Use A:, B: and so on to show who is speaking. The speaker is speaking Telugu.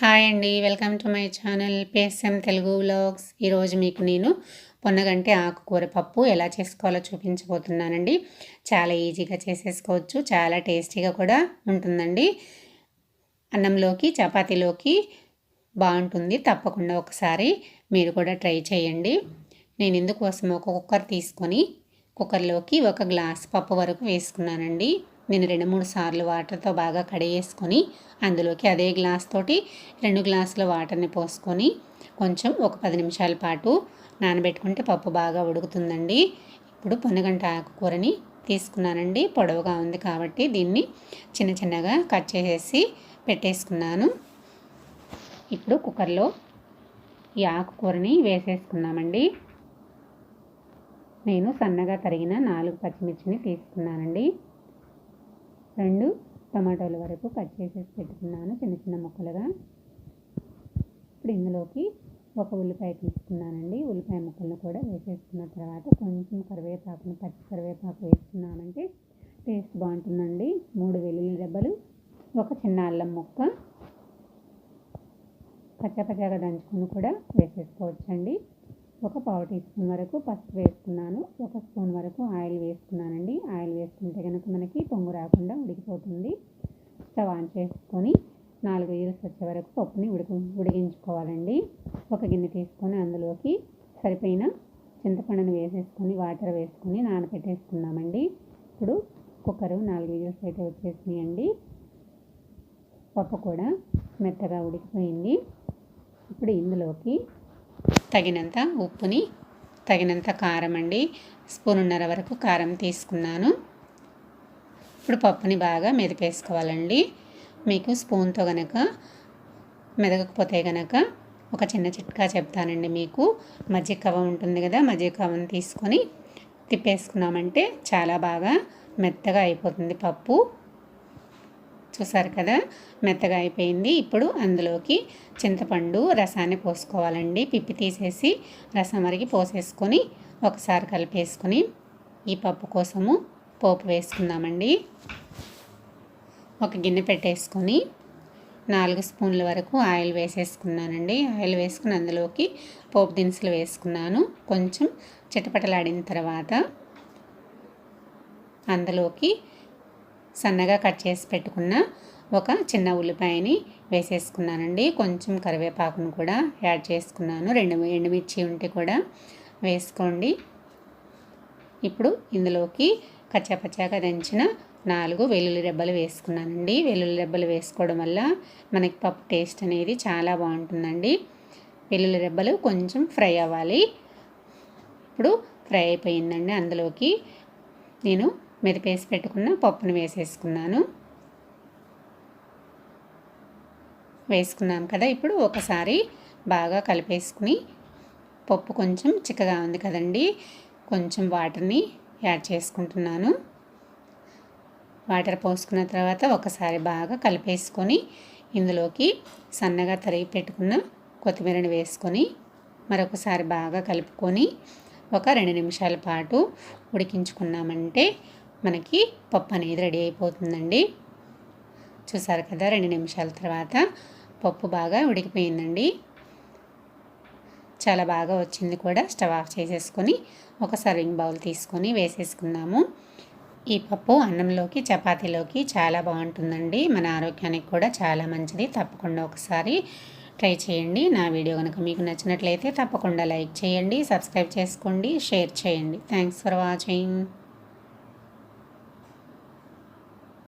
A: హాయ్ అండి welcome to my channel PSM Telugu vlogs ఈరోజు మీకు నేను పొన్నగంటే ఆకుకూర పప్పు ఎలా చేసుకోవాలో చూపించబోతున్నానండి. చాలా ఈజీగా చేసేసుకోవచ్చు చాలా టేస్టీగా కూడా ఉంటుందండి. అన్నంలోకి చపాతీలోకి బాగుంటుంది తప్పకుండా ఒకసారి మీరు కూడా ట్రై చేయండి. నేను ఇందుకోసం ఒక కుక్కర్ తీసుకొని కుక్కర్లోకి ఒక గ్లాస్ పప్పు వరకు వేసుకున్నానండి. నేను రెండు మూడు సార్లు వాటర్తో బాగా కడిగేసుకొని అందులోకి అదే గ్లాస్ తోటి రెండు గ్లాసుల వాటర్ని పోసుకొని కొంచెం ఒక పది నిమిషాల పాటు నానబెట్టుకుంటే పప్పు బాగా ఉడుకుతుందండి. ఇప్పుడు పొన్నగంట ఆకుకూరని తీసుకున్నానండి. పొడవుగా ఉంది కాబట్టి దీన్ని చిన్న చిన్నగా కట్ చేసేసి పెట్టేసుకున్నాను. ఇప్పుడు కుక్కర్లో ఈ ఆకుకూరని వేసేసుకున్నామండి నేను సన్నగా తరిగిన నాలుగు పచ్చిమిర్చిని తీసుకున్నానండి. రెండు టమాటోలు వరకు కట్ చేసేసి పెట్టుకున్నాను చిన్న చిన్న ముక్కలుగా. ఇప్పుడు ఇందులోకి ఒక ఉల్లిపాయ తీసుకున్నానండి. ఉల్లిపాయ ముక్కలను కూడా వేసేసుకున్న తర్వాత కొంచెం కరివేపాకును పచ్చి కరివేపాకు వేసుకున్నామంటే టేస్ట్ బాగుంటుందండి. మూడు వెల్లుల్లి దెబ్బలు ఒక చిన్న అల్లం ముక్క పచ్చపచ్చగా దంచుకొని కూడా వేసేసుకోవచ్చండి. ఒక పావు టీ స్పూన్ వరకు పసుపు వేసుకున్నాను ఒక స్పూన్ వరకు ఆయిల్ వేసుకున్నానండి ఆయిల్ వేసుకుంటే కనుక మనకి పొంగు రాకుండా ఉడికిపోతుంది. స్టవ్ ఆన్ చేసుకొని నాలుగు ఈరస్ వచ్చే వరకు పప్పుని ఉడికి ఉడికించుకోవాలండి. ఒక గిన్నె తీసుకొని అందులోకి సరిపోయిన చింతపండును వేసేసుకొని వాటర్ వేసుకొని నానబెట్టేసుకున్నామండి ఇప్పుడు కుక్కరు నాలుగు ఈరుస్ అయితే వచ్చేసినాయండి. పప్పు కూడా మెత్తగా ఉడికిపోయింది. ఇప్పుడు ఇందులోకి తగినంత ఉప్పుని తగినంత కారం అండి. స్పూనున్నర వరకు కారం తీసుకున్నాను. ఇప్పుడు పప్పుని బాగా మెదిపేసుకోవాలండి. మీకు స్పూన్తో కనుక మెదగకపోతే కనుక ఒక చిన్న చిట్కా చెప్తానండి మీకు. మజ్జిగ కవ ఉంటుంది కదా మజ్జిగ కవను తీసుకొని తిప్పేసుకున్నామంటే చాలా బాగా మెత్తగా అయిపోతుంది పప్పు. చూసారు కదా మెత్తగా అయిపోయింది. ఇప్పుడు అందులోకి చింతపండు రసాన్ని పోసుకోవాలండి. పిప్పి తీసేసి రసం వరకు పోసేసుకొని ఒకసారి కలిపేసుకొని ఈ పప్పు కోసము పోపు వేసుకుందామండి. ఒక గిన్నె పెట్టేసుకొని నాలుగు స్పూన్ల వరకు ఆయిల్ వేసేసుకున్నానండి. ఆయిల్ వేసుకుని అందులోకి పోపు దినుసులు వేసుకున్నాను. కొంచెం చిటపటలాడిన తర్వాత అందులోకి సన్నగా కట్ చేసి పెట్టుకున్న ఒక చిన్న ఉల్లిపాయని వేసేసుకున్నానండి. కొంచెం కరివేపాకును కూడా యాడ్ చేసుకున్నాను. రెండు ఎండుమిర్చి ఉంటే కూడా వేసుకోండి. ఇప్పుడు ఇందులోకి కచ్చాపచ్చాగా దంచిన నాలుగు వెల్లుల్లి రెబ్బలు వేసుకున్నానండి. వెల్లుల్లి రెబ్బలు వేసుకోవడం వల్ల మనకి పప్పు టేస్ట్ అనేది చాలా బాగుంటుందండి. వెల్లుల్లి రెబ్బలు కొంచెం ఫ్రై అవ్వాలి. ఇప్పుడు ఫ్రై అయిపోయిందండి. అందులోకి నేను మెరిపేసి పెట్టుకున్న పప్పును వేసేసుకున్నాను. వేసుకున్నాం కదా ఇప్పుడు ఒకసారి బాగా కలిపేసుకుని పప్పు కొంచెం చిక్కగా ఉంది కదండి కొంచెం వాటర్ని యాడ్ చేసుకుంటున్నాను. వాటర్ పోసుకున్న తర్వాత ఒకసారి బాగా కలిపేసుకొని ఇందులోకి సన్నగా తరిగి పెట్టుకున్న కొత్తిమీరని వేసుకొని మరొకసారి బాగా కలుపుకొని ఒక రెండు నిమిషాల పాటు ఉడికించుకున్నామంటే మనకి పప్పు అనేది రెడీ అయిపోతుందండి. చూసారు కదా రెండు నిమిషాల తర్వాత పప్పు బాగా ఉడికిపోయిందండి. చాలా బాగా వచ్చింది కూడా. స్టవ్ ఆఫ్ చేసేసుకొని ఒక సర్వింగ్ బౌల్ తీసుకొని వేసేసుకున్నాము ఈ పప్పు అన్నంలోకి చపాతీలోకి చాలా బాగుంటుందండి. మన ఆరోగ్యానికి కూడా చాలా మంచిది. తప్పకుండా ఒకసారి ట్రై చేయండి. నా వీడియో కనుక మీకు నచ్చినట్లయితే తప్పకుండా లైక్ చేయండి సబ్స్క్రైబ్ చేసుకోండి షేర్ చేయండి. Thanks for watching.